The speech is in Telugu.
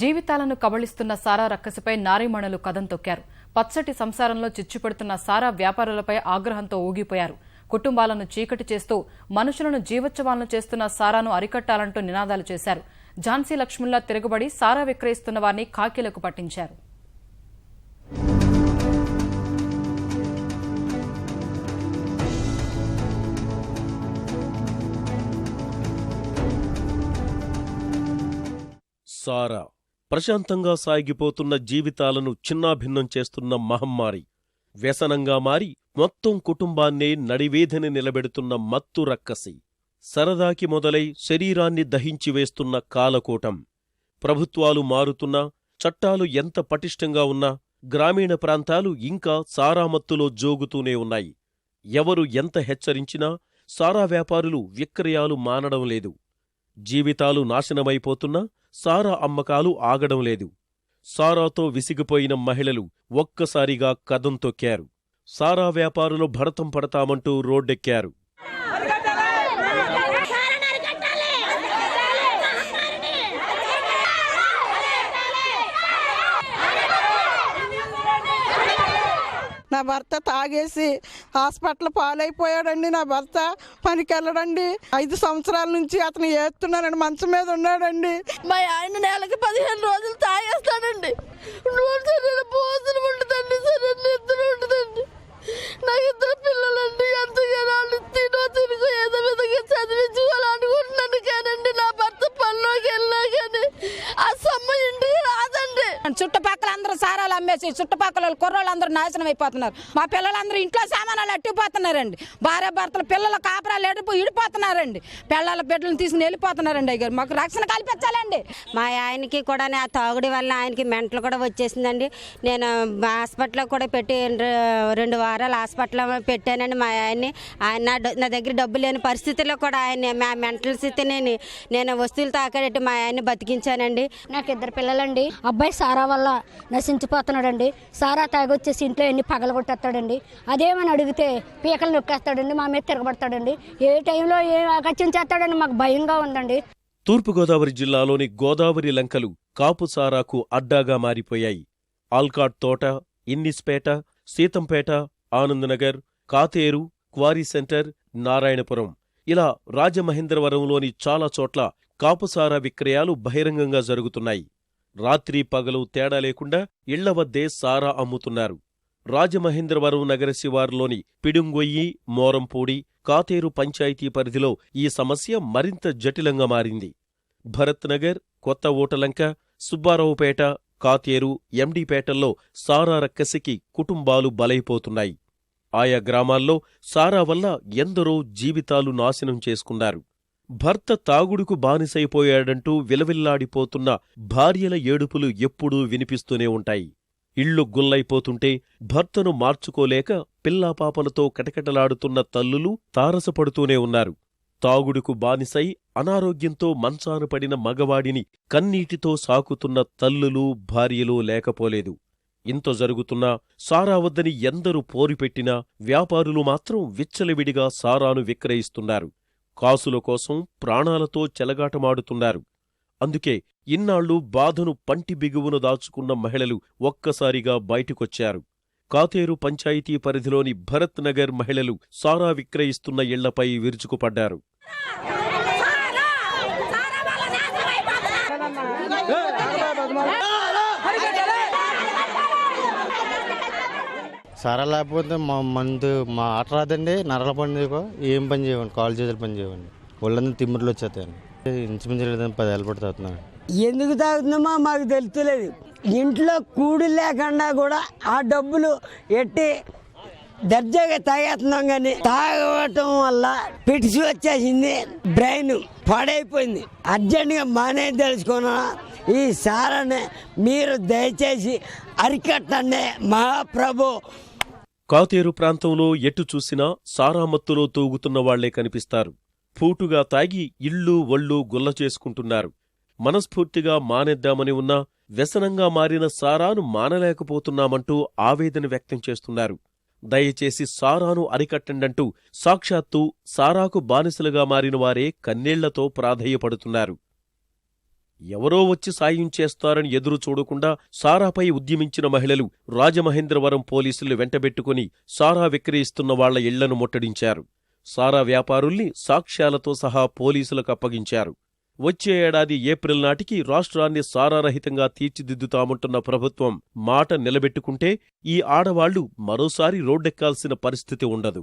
జీవితాలను కబళిస్తున్న సారా రక్కసిపై నారీమణులు కథం తొక్కారు. పచ్చటి సంసారంలో చిచ్చుపెడుతున్న సారా వ్యాపారులపై ఆగ్రహంతో ఊగిపోయారు. కుటుంబాలను చీకటి చేస్తూ మనుషులను జీవోత్సవాలను చేస్తున్న సారాను అరికట్టాలంటూ నినాదాలు చేశారు. ఝాన్సీ లక్ష్ముల్లా తిరగబడి సారా విక్రయిస్తున్న వారిని కాకీలకు పట్టించారు. సారా ప్రశాంతంగా సాగిపోతున్న జీవితాలను చిన్నాభిన్నం చేస్తున్న మహమ్మారి. వ్యసనంగా మారి మొత్తం కుటుంబాన్నే నడివేధని నిలబెడుతున్న మత్తు రక్కసి. సరదాకి మొదలై శరీరాన్ని దహించివేస్తున్న కాలకూటం. ప్రభుత్వాలు మారుతున్నా చట్టాలు ఎంత పటిష్టంగా ఉన్నా గ్రామీణ ప్రాంతాలు ఇంకా సారామత్తులో జోగుతూనే ఉన్నాయి. ఎవరు ఎంత హెచ్చరించినా సారా వ్యాపారులు విక్రయాలు మానడం లేదు. జీవితాలు నాశనమైపోతున్నా సారా అమ్మకాలు ఆగడం లేదు. సారాతో విసిగిపోయిన మహిళలు ఒక్కసారిగా కదం తొక్కారు. సారా వ్యాపారులు భరతం పడతామంటూ రోడ్డెక్కారు. నా భర్త తాగేసి హాస్పిటల్ పాలైపోయాడండి నా భర్త పనికి వెళ్ళడండి ఐదు సంవత్సరాల నుంచి అతను ఏస్తున్నానండి మంచం మీద ఉన్నాడండి. మా ఆయన నెలకి పదిహేను రోజులు తాగేస్తాడండి. ఉండదండి నిద్ర ఉండదండి నాకు ఇద్దరు పిల్లలండి ఎంతగానో తినో ఏదో విధంగా చదివించుకోవాలనుకుంటున్నాను కానండి నా భర్త పనిలోకి వెళ్ళినా కానీ ఆ సొమ్ము ఇంటికి రాదండి. చుట్టుపక్కల అందరూ సారాలు అమ్మేసి చుట్టుపక్కల కుర్రోళ్ళు అందరూ నాశనం అయిపోతున్నారు. మా పిల్లలందరూ ఇంట్లో సామానాలు అట్టిపోతున్నారండి. భార్య భర్తలు పిల్లల కాపురాలు ఎడిపో ఇడిపోతున్నారండి. పిల్లల బిడ్డలను తీసుకుని వెళ్ళిపోతున్నారండి అయ్యారు మాకు రక్షణ కల్పించాలండి. మా ఆయనకి కూడా ఆ తాగుడి వల్ల ఆయనకి మెంటలు కూడా వచ్చేసిందండి. నేను హాస్పిటల్లో కూడా పెట్టి రెండు వారాలు హాస్పిటల్లో పెట్టానండి మా ఆయన్ని. ఆయన నా దగ్గర డబ్బు లేని పరిస్థితుల్లో కూడా ఆయన మా మెంటల్ స్థితిని నేను వస్తువులు తాకడెట్టి మా ఆయన్ని బతికించానండి. నాకు ఇద్దరు పిల్లలండి. అబ్బాయి సారా వల్ల చచ్చిపోతున్నాడండి. సారా తాగొచ్చేసి ఇంట్లో ఎన్ని పగలగొట్టేస్తాడండి అదేమని అడిగితే పీకలు నొక్కేస్తాడండి మా మీద తిరగబడతాడండి. ఏ టైంలో ఏ అగత్యం చేస్తాడని మాకు భయంగా ఉందండి. తూర్పుగోదావరి జిల్లాలోని గోదావరి లంకలు కాపు సారాకు అడ్డాగా మారిపోయాయి. Alcot Thota Innispeta Seethampeta Anandnagar Katheru quarry centre Narayanapuram. ఇలా రాజమహేంద్రవరంలోని చాలా చోట్ల కాపుసారా విక్రయాలు బహిరంగంగా జరుగుతున్నాయి. రాత్రి పగలు తేడా లేకుండా ఇళ్ళ వద్దే సారా అమ్ముతున్నారు. రాజమహేంద్రవరం నగర శివారులోని పిడుంగొయ్యి మోరంపూడి కాతేరు పంచాయతీ పరిధిలో ఈ సమస్య మరింత జటిలంగా మారింది. భరత్నగర్ కొత్త ఓటలంక సుబ్బారావుపేట కాతేరు ఎండీపేటల్లో సారా రక్కసికి కుటుంబాలు బలైపోతున్నాయి. ఆయా గ్రామాల్లో సారా వల్ల ఎందరో జీవితాలు నాశనం చేసుకున్నారు. భర్త తాగుడుకు బానిసైపోయాడంటూ విలవిల్లాడిపోతున్న భార్యల ఏడుపులు ఎప్పుడూ వినిపిస్తూనే ఉంటాయి. ఇళ్ళు గుల్లైపోతుంటే భర్తను మార్చుకోలేక పిల్లాపాపలతో కటకటలాడుతున్న తల్లులు తారసపడుతూనే ఉన్నారు. తాగుడుకు బానిసై అనారోగ్యంతో మంచాన పడిన మగవాడిని కన్నీటితో సాకుతున్న తల్లులు భార్యలు లేకపోలేదు. ఇంత జరుగుతున్నా సారా వద్దని ఎందరు పోరుపెట్టినా వ్యాపారులు మాత్రం విచ్చలవిడిగా సారాను విక్రయిస్తున్నారు. కాసుల కోసం ప్రాణాలతో చెలగాటమాడుతున్నారు. అందుకే ఇన్నాళ్ళు బాధను పంటి బిగువును దాచుకున్న మహిళలు ఒక్కసారిగా బయటికొచ్చారు. కాతేరు పంచాయతీ పరిధిలోని భరత్ నగర్ మహిళలు సారా విక్రయిస్తున్న ఇళ్ళపై విరుచుకుపడ్డారు. సరే లేకపోతే మా మందు మా ఆట రాదండి. నరల పని చేయకో. ఏం పని చేయవండి కాలు చేతులు పని చేయవండి ఒళ్ళంతా తిమ్మిర్లు వచ్చేస్తాయండి. ఇంచుమించు లేదని పది ఏళ్ళ పడి తాగుతున్నాను ఎందుకు తాగుతున్నామో మాకు తెలుస్తలేదు. ఇంట్లో కూడి లేకుండా కూడా ఆ డబ్బులు ఎట్టి దర్జాగా తాగేస్తున్నాం కానీ తాగటం వల్ల పిడిచి వచ్చేసింది. బ్రెయిన్ పాడైపోయింది. అర్జెంటుగా మానే తెలుసుకున్నా ఈ సారని మీరు దయచేసి అరికట్టండి. మహాప్రభు కాతేరు ప్రాంతంలో ఎటు చూసినా సారామత్తులో తూగుతున్న వాళ్ళే కనిపిస్తారు. ఫూటుగా తాగి ఇళ్ళు ఒళ్ళు గుల్ల చేసుకుంటున్నారు. మనస్ఫూర్తిగా మానేద్దామని ఉన్నా వ్యసనంగా మారిన సారాను మానలేకపోతున్నామంటూ ఆవేదన వ్యక్తం చేస్తున్నారు. దయచేసి సారాను అరికట్టండంటూ సాక్షాత్తు సారాకు బానిసలుగా మారిన వారే కన్నీళ్ళతో ప్రాధేయపడుతున్నారు. ఎవరో వచ్చి సాయం చేస్తారని ఎదురు చూడకుండా సారాపై ఉద్యమించిన మహిళలు రాజమహేంద్రవరం పోలీసులు వెంటబెట్టుకుని సారా విక్రయిస్తున్న వాళ్ళ ఇళ్ళను ముట్టడించారు. సారా వ్యాపారుల్ని సాక్ష్యాలతో సహా పోలీసులకు అప్పగించారు. వచ్చే ఏడాది ఏప్రిల్ నాటికి రాష్ట్రాన్ని సారారహితంగా తీర్చిదిద్దుతామంటున్న ప్రభుత్వం మాట నిలబెట్టుకుంటే ఈ ఆడవాళ్ళు మరోసారి రోడ్డెక్కాల్సిన పరిస్థితి ఉండదు.